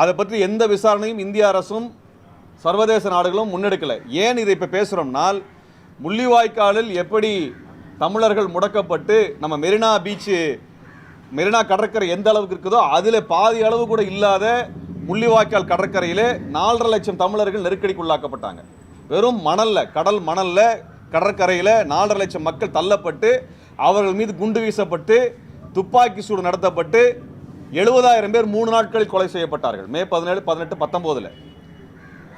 அதை பற்றி எந்த விசாரணையும் இந்திய அரசும் சர்வதேச நாடுகளும் முன்னெடுக்கலை. ஏன் இதை இப்போ பேசுகிறோம்னால் முள்ளிவாய்க்காலில் எப்படி தமிழர்கள் முடக்கப்பட்டு நம்ம மெரினா பீச்சு மெரினா கடற்கரை எந்த அளவுக்கு இருக்குதோ அதில் பாதி அளவு கூட இல்லாத முள்ளிவாய்க்கால் கடற்கரையிலே நாலரை லட்சம் தமிழர்கள் நெருக்கடிக்குள்ளாக்கப்பட்டாங்க வெறும் மணலில் கடல் மணலில் கடற்கரையில் நாலரை லட்சம் மக்கள் தள்ளப்பட்டு அவர்கள் மீது குண்டு வீசப்பட்டு துப்பாக்கி சூடு நடத்தப்பட்டு எழுபதாயிரம் பேர் மூணு நாட்களில் கொலை செய்யப்பட்டார்கள். மே பதினேழு பதினெட்டு பத்தொம்போதில்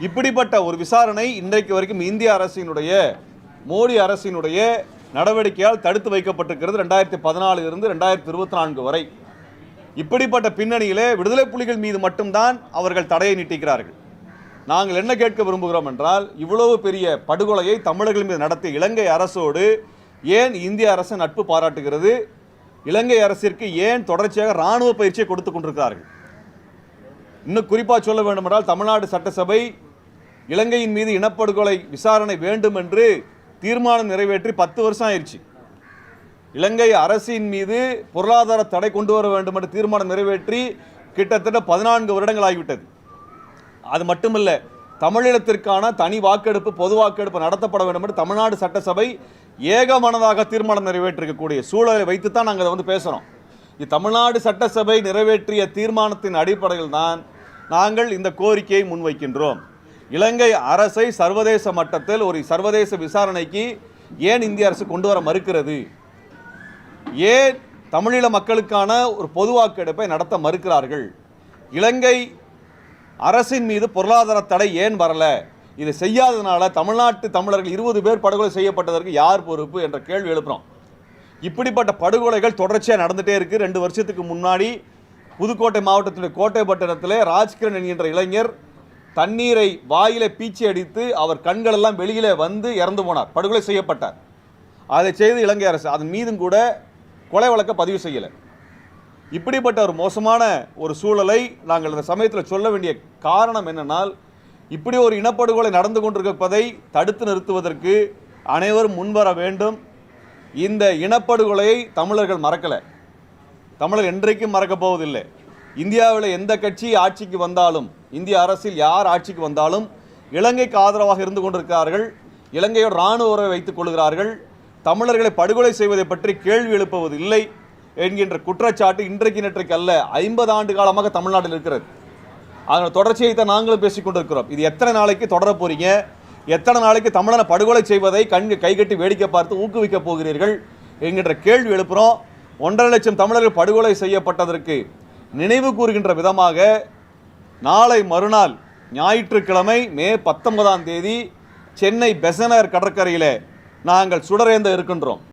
இப்படிப்பட்ட ஒரு விசாரணை இன்றைக்கு வரைக்கும் இந்திய அரசினுடைய மோடி அரசினுடைய நடவடிக்கையால் தடுத்து வைக்கப்பட்டிருக்கிறது ரெண்டாயிரத்தி பதினாலில் இருந்து ரெண்டாயிரத்தி இருபத்தி நான்கு வரை. இப்படிப்பட்ட பின்னணியிலே விடுதலை புலிகள் மீது மட்டும்தான் அவர்கள் தடையை நீட்டிக்கிறார்கள். நாங்கள் என்ன கேட்க விரும்புகிறோம் என்றால் இவ்வளவு பெரிய படுகொலையை தமிழர்கள் மீது நடத்திய இலங்கை அரசோடு ஏன் இந்திய அரசு நட்பு பாராட்டுகிறது? இலங்கை அரசிற்கு ஏன் தொடர்ச்சியாக இராணுவ பயிற்சியை கொடுத்து கொண்டிருக்கிறார்கள்? இன்னும் குறிப்பாக சொல்ல வேண்டுமென்றால் தமிழ்நாடு சட்டசபை இலங்கையின் மீது இனப்படுகொலை விசாரணை வேண்டும் என்று தீர்மானம் நிறைவேற்றி பத்து வருஷம் ஆயிடுச்சு. இலங்கை அரசின் மீது பொருளாதார தடை கொண்டு வர வேண்டும் என்று தீர்மானம் நிறைவேற்றி கிட்டத்தட்ட பதினான்கு வருடங்கள் ஆகிவிட்டது. அது மட்டுமல்ல தமிழீழத்திற்கான தனி வாக்கெடுப்பு பொது வாக்கெடுப்பு நடத்தப்பட வேண்டும் என்று தமிழ்நாடு சட்டசபை ஏகமனதாக தீர்மானம் நிறைவேற்றிருக்கக்கூடிய சூழலை வைத்து தான் நாங்கள் அதை வந்து பேசுகிறோம் இது தமிழ்நாடு சட்டசபை நிறைவேற்றிய தீர்மானத்தின் அடிப்படையில் தான் நாங்கள் இந்த கோரிக்கையை முன்வைக்கின்றோம். இலங்கை அரசை சர்வதேச மட்டத்தில் ஒரு சர்வதேச விசாரணைக்கு ஏன் இந்திய அரசு கொண்டு வர மறுக்கிறது? ஏன் தமிழீழ மக்களுக்கான ஒரு பொது வாக்கெடுப்பை நடத்த மறுக்கிறார்கள்? இலங்கை அரசின் மீது பொருளாதார தடை ஏன் வரலை? இதை செய்யாததுனால தமிழ்நாட்டு தமிழர்கள் இருபது பேர் படுகொலை செய்யப்பட்டதற்கு யார் பொறுப்பு என்ற கேள்வி எழுப்புறோம். இப்படிப்பட்ட படுகொலைகள் தொடர்ச்சியாக நடந்துகிட்டே இருக்குது ரெண்டு வருஷத்துக்கு முன்னாடி புதுக்கோட்டை மாவட்டத்தினுடைய கோட்டைப்பட்டினத்திலே ராஜ்கிரண் என்கின்ற இளைஞர் தண்ணீரை வாயில பீச்சி அடித்து அவர் கண்களெல்லாம் வெளியிலே வந்து இறந்து போனார். படுகொலை செய்யப்பட்டார். அதை செய்து இலங்கை அரசு அதன் மீதும் கூட கொலை வழக்க பதிவு செய்யலை. இப்படிப்பட்ட ஒரு மோசமான ஒரு சூழலை நாங்கள் இந்த சமயத்தில் சொல்ல வேண்டிய காரணம் என்னென்னால் இப்படி ஒரு இனப்படுகொலை நடந்து கொண்டிருப்பதை தடுத்து நிறுத்துவதற்கு அனைவரும் முன்வர வேண்டும். இந்த இனப்படுகொலையை தமிழர்கள் மறக்கலை. தமிழர் என்றைக்கும் மறக்கப் போவதில்லை. இந்தியாவில் எந்த கட்சி ஆட்சிக்கு வந்தாலும் இந்திய அரசில் யார் ஆட்சிக்கு வந்தாலும் இலங்கைக்கு ஆதரவாக இருந்து கொண்டிருக்கிறார்கள். இலங்கையோட இராணுவ உறவை வைத்துக் கொள்கிறார்கள். தமிழர்களை படுகொலை செய்வதை பற்றி கேள்வி எழுப்புவது இல்லை என்கின்ற குற்றச்சாட்டு இன்றைக்கு நேற்றைக்கு அல்ல ஐம்பது ஆண்டு காலமாக தமிழ்நாட்டில் இருக்கிறது. அதனோட தொடர்ச்சியை தான் நாங்களும் பேசிக் கொண்டிருக்கிறோம். இது எத்தனை நாளைக்கு தொடர போகிறீங்க எத்தனை நாளைக்கு தமிழனை படுகொலை செய்வதை கண் கைகட்டி வேடிக்கை பார்த்து ஊக்குவிக்க போகிறீர்கள் என்கின்ற கேள்வி எழுப்புகிறோம் ஒன்றரை லட்சம் தமிழர்கள் படுகொலை செய்யப்பட்டதற்கு நினைவு கூறுகின்ற விதமாக நாளை மறுநாள் ஞாயிற்றுக்கிழமை மே பத்தொன்பதாம் தேதி சென்னை பெசனர் கடற்கரையில் நாங்கள் சுடரேந்த இருக்கின்றோம்.